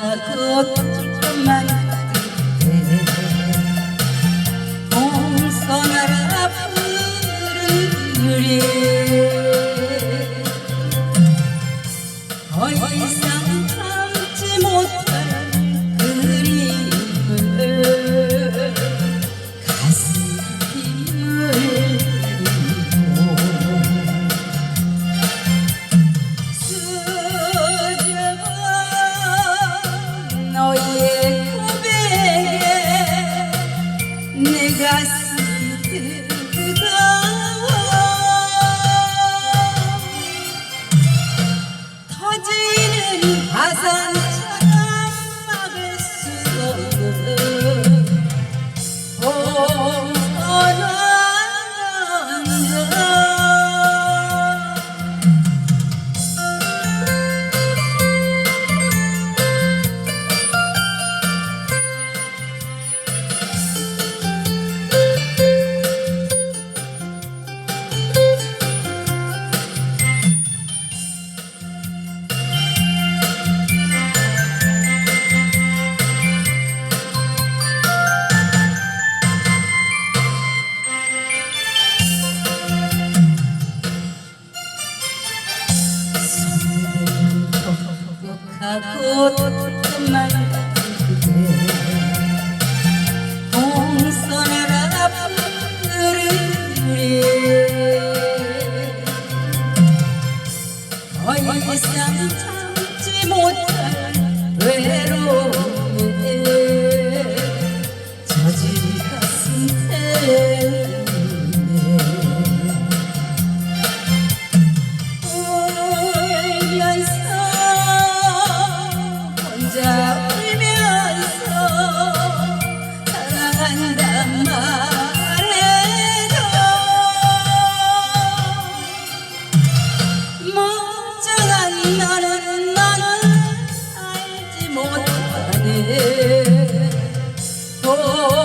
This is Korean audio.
톡톡하고 조금만 그대 홍성아라 부르리 더 이상 참지 못 내 가슴이 뜨거워 터지는 화산 하고 뜻만 같은데 동선을 앞으리 더 이상 참지 못할 외로움 ও